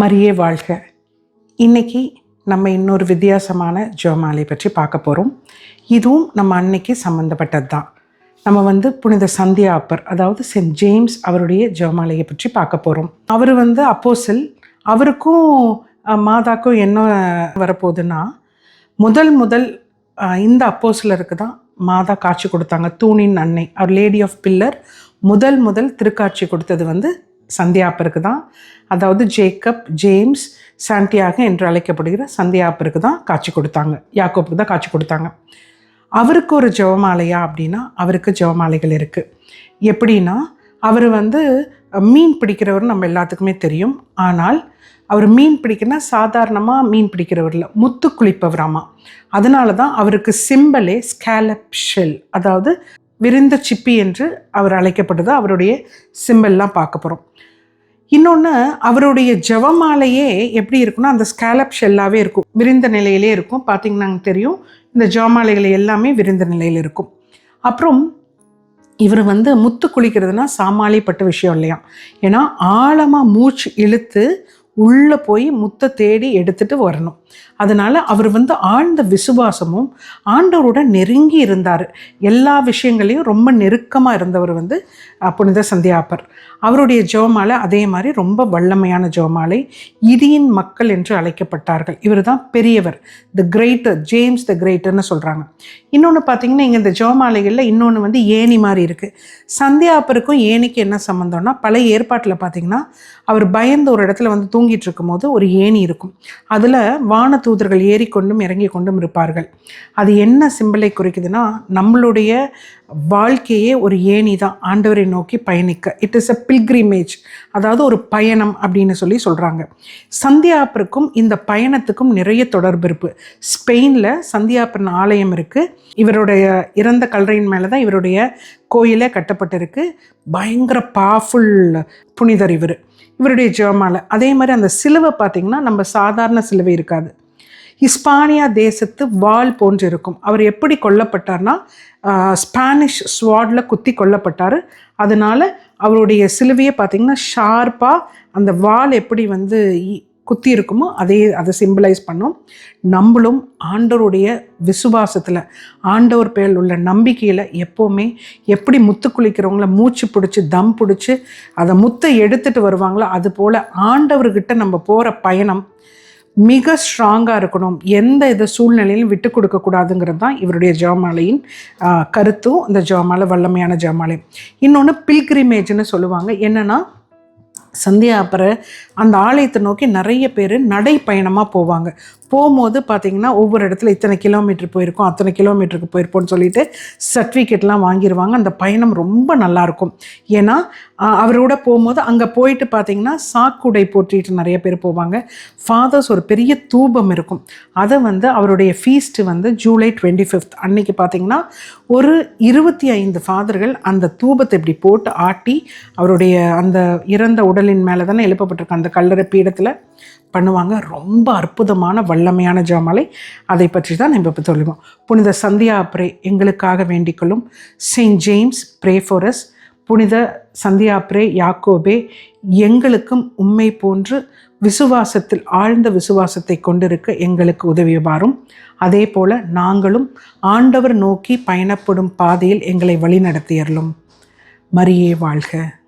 மரியே வாழ்க. இன்னைக்கு நம்ம இன்னொரு வித்தியாசமான ஜோமாலை பற்றி பார்க்க போகிறோம் இதுவும் நம்ம அன்னைக்கு சம்மந்தப்பட்டது தான். நம்ம வந்து புனித சந்தியா அப்பர் அதாவது சென்ட் ஜேம்ஸ் அவருடைய ஜோமாலையை பற்றி பார்க்க போகிறோம் அவர் வந்து அப்போசில் அவருக்கும் மாதாக்கும் என்ன வரப்போகுதுன்னா முதல் முதல் இந்த அப்போசிலருக்கு தான் மாதா காட்சி கொடுத்தாங்க. தூணின் அன்னை அவர் லேடி ஆஃப் பில்லர். முதல் முதல் திருக்காட்சி கொடுத்தது வந்து சந்தியாப்பருக்கு தான் அதாவது ஜேக்கப் ஜேம்ஸ் சாண்டியாக என்று அழைக்கப்படுகிற சந்தியாப்பருக்கு தான் காட்சி கொடுத்தாங்க. யாக்கோப்புக்கு தான் காட்சி கொடுத்தாங்க. அவருக்கு ஒரு ஜெபமாலையா அப்படின்னா அவருக்கு ஜெபமாலைகள் இருக்குது எப்படின்னா அவர் வந்து மீன் பிடிக்கிறவர் நம்ம எல்லாத்துக்குமே தெரியும். ஆனால் அவர் மீன் பிடிக்கனா சாதாரணமாக மீன் பிடிக்கிறவரில் முத்து குளிப்பவராமா அதனால தான் அவருக்கு சிம்பலே ஸ்கேலப் ஷெல் அதாவது விருந்த சிப்பி என்று அவர் அழைக்கப்பட்டது. அவருடைய சிம்பிள்லாம் பார்க்க போகிறோம் இன்னொன்று அவருடைய ஜெபமாலையே எப்படி இருக்குன்னா அந்த ஸ்கேலப் ஷெல்லாகவே இருக்கும். விரிந்த நிலையிலே இருக்கும். பார்த்தீங்கன்னா தெரியும். இந்த ஜெபமாலைகள் எல்லாமே விரிந்த நிலையில் இருக்கும். அப்புறம் இவர் வந்து முத்து குளிக்கிறதுனா சாமாளிப்பட்ட விஷயம் இல்லையா? ஏன்னா ஆழமாக மூச்சு இழுத்து உள்ளே போய் முத்தை தேடி எடுத்துட்டு வரணும். அதனால் அவர் வந்து ஆழ்ந்த விசுவாசமும் ஆண்டவரோட நெருங்கி இருந்தார். எல்லா விஷயங்களையும் ரொம்ப நெருக்கமாக இருந்தவர் வந்து புனித சந்தியாப்பர். அவருடைய ஜோமாலை அதே மாதிரி ரொம்ப வல்லமையான ஜோமாலை இடியின் மக்கள் என்று அழைக்கப்பட்டார்கள். இவர் தான் பெரியவர் த கிரேட்டர் ஜேம்ஸ் த கிரேட்டர்னு சொல்கிறாங்க இன்னொன்று பார்த்தீங்கன்னா இங்கே இந்த ஜோமாலைகளில் இன்னொன்று வந்து ஏணி மாதிரி இருக்குது சந்தியாப்பருக்கும் ஏணிக்கு என்ன சம்மந்தம்னா பழைய ஏற்பாட்டில் பார்த்தீங்கன்னா அவர் பயந்து ஒரு இடத்துல வந்து தூங்கிட்டு இருக்கும்போது ஒரு ஏணி இருக்கும். அதில் வான தூதர்கள் ஏறிக்கொண்டும் இறங்கி கொண்டும் இருப்பார்கள். அது என்ன சிம்பிளை குறிக்குதுன்னா நம்மளுடைய வாழ்க்கையே ஒரு ஏணி தான் ஆண்டவரை நோக்கி பயணிக்க. இட் இஸ் அ பில்கிரிமேஜ் அதாவது ஒரு பயணம் அப்படின்னு சொல்லி சொல்கிறாங்க சந்தியாப்பருக்கும் இந்த பயணத்துக்கும் நிறைய தொடர்பு இருக்கு. ஸ்பெயினில் சந்தியாப்பன் ஆலயம் இருக்குது இவருடைய இறந்த கல்லறையின் மேலே தான் இவருடைய கோயிலே கட்டப்பட்டிருக்கு. பயங்கர பவர்ஃபுல் புனிதர் இவர். இவருடைய ஜெபமாலை. அதே மாதிரி அந்த சிலுவை பார்த்திங்கன்னா நம்ம சாதாரண சிலுவை இருக்காது. இஸ்பானியா தேசத்து வால் போன்று இருக்கும். அவர் எப்படி கொல்லப்பட்டார்னா ஸ்பானிஷ் ஸ்வாடில் குத்தி கொல்லப்பட்டார். அதனால அவருடைய சிலுவையை பார்த்திங்கன்னா ஷார்ப்பாக அந்த வால் எப்படி வந்து குத்தி இருக்குமோ அதே அதை சிம்பிளைஸ் பண்ணும். நம்மளும் ஆண்டவருடைய விசுவாசத்தில் ஆண்டவர் பேரில் உள்ள நம்பிக்கையில் எப்போவுமே எப்படி முத்து குளிக்கிறவங்கள மூச்சு பிடிச்சி தம் பிடிச்சி அதை முத்தை எடுத்துகிட்டு வருவாங்களோ அது போல் ஆண்டவர்கிட்ட நம்ம போகிற பயணம் மிக ஸ்ட்ராங்காக இருக்கணும். எந்த இது சூழ்நிலையிலும் விட்டு கொடுக்கக்கூடாதுங்கிறது தான் இவருடைய ஜெபமாலையின் கருத்தும் இந்த ஜெபமாலை வல்லமையான ஜெபமாலை. இன்னொன்று பில்கிரிமேஜ்னு சொல்லுவாங்க. என்னென்னா சந்தியா அப்புறம் அந்த ஆலயத்தை நோக்கி நிறைய பேர் நடைப்பயணமாக போவாங்க. போகும்போது பார்த்தீங்கன்னா ஒவ்வொரு இடத்துல இத்தனை கிலோமீட்டர் போயிருக்கோம் அத்தனை கிலோமீட்டருக்கு போயிருப்போம்னு சொல்லிட்டு சர்டிஃபிகேட்லாம் வாங்கிடுவாங்க அந்த பயணம் ரொம்ப நல்லாயிருக்கும் ஏன்னா அவரோட போகும்போது அங்கே போயிட்டு பார்த்தீங்கன்னா சாக்குடை போற்றிட்டு நிறைய பேர் போவாங்க. ஃபாதர்ஸ் ஒரு பெரிய தூபம் இருக்கும். அதை வந்து அவருடைய ஃபீஸ்ட்டு வந்து ஜூலை டுவெண்ட்டி ஃபிஃப்த் அன்னைக்கு பார்த்தீங்கன்னா ஒரு இருபத்தி ஐந்து ஃபாதர்கள் அந்த தூபத்தை இப்படி போட்டு ஆட்டி அவருடைய அந்த இறந்த உடலின் மேலே தானே எழுப்பப்பட்டிருக்கு அந்த கல்லறை பீடத்தில் பண்ணுவாங்க. ரொம்ப அற்புதமான வல்லமையான ஜாமலை அதை பற்றி தான் நம்ம இப்போ சொல்லுவோம். புனித சந்தியா அப்ரே எங்களுக்காக வேண்டிக்கொள்ளும் செயின்ட் ஜேம்ஸ் ப்ரே புனித சந்தியாப்ரே யாக்கோபே எங்களுக்கும் உண்மை போன்று விசுவாசத்தில் ஆழ்ந்த விசுவாசத்தை கொண்டிருக்க எங்களுக்கு உதவி அதே போல நாங்களும் ஆண்டவர் நோக்கி பயணப்படும் பாதையில் எங்களை வழிநடத்தியறலும் மரியே வாழ்க.